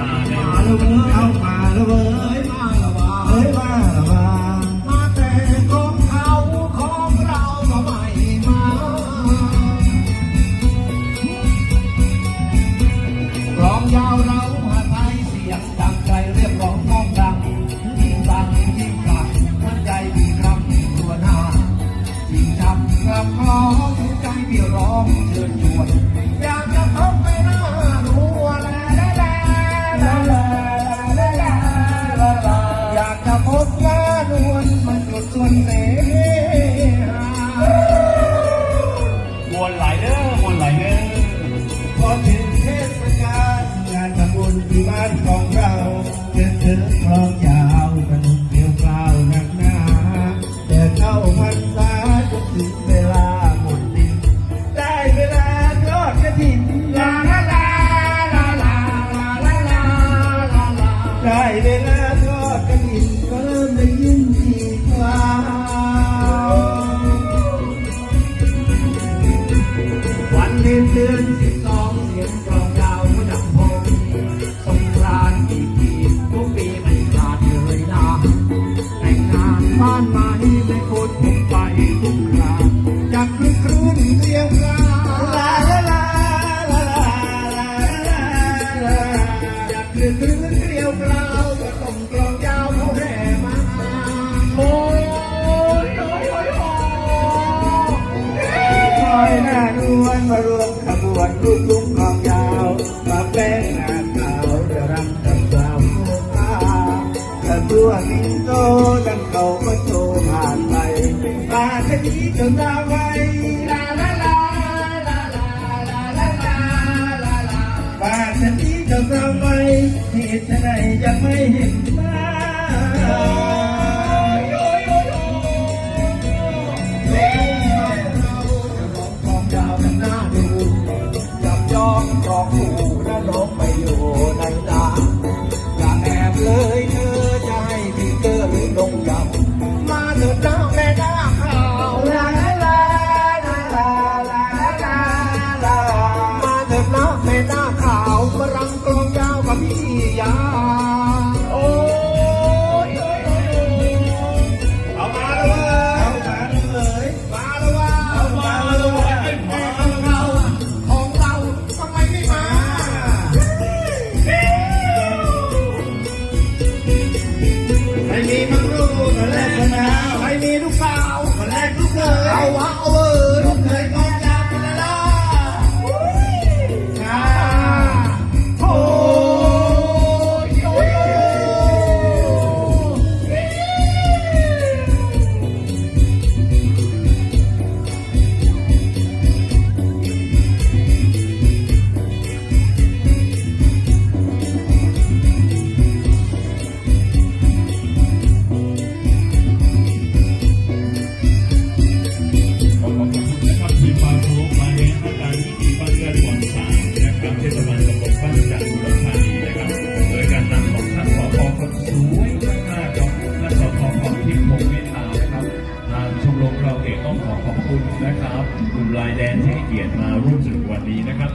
มาวแล้วเว้ยเอามาแล้วเว้ยมาละวาเอ้ยมาละมามาแต่ของเขาของเราก็ไม่มาร้องยาวเราหาไทยเสียงดังใจเรียกร้องน้องดังยิ่งดังยิ่งกลับมันใจมีคำตัวหน้ายิ่งจำกลับคล้องใจพี่ร้องเชิญชวน เดินถึงคลองยาวสนุกเกลียวกล่าวหนักหนาแต่เข้าพรรษาจนถึงเวลาหมดดินได้เวลาทอดกระถิ่นลาลาลาลาลาลาลาลาลาลาได้เวลาทอดกระถิ่นก็เริ่มได้ยินทีคราววันเดือน พื้นเรียวกราวก็ต้องกลองยาวเขาแห่มา โอ้ยโอ้ยโอ้ยโอ้ยคอยหน้านวลมารวมขบวนลูกลุงกองยาวมาแป้งหน้าขาวจะรำกับสาวโมาแต่ตัวมิงโตดังเขาก็โตผ่านไปป่าชะนีจนดาวไว้ เราไปเหตุใดยังไม่เห็น้าแม่บ้าไม่น่า กลมยากว่าพี่ยาโอ้ยเอามาเลยเอามาเลยมาเลยเอามาเลยของเราของเราทำไมไม่มาให้มีมังลูกคนแรกนะให้มีลูกสาวคนแลกลูกเลยเอาเอาเลยางชมรมเราเองต้องขอขอบคุณนะครับกลุ่มลายแดนที่ให้เกียรติมาร่วมสนุกวันนี้นะครับ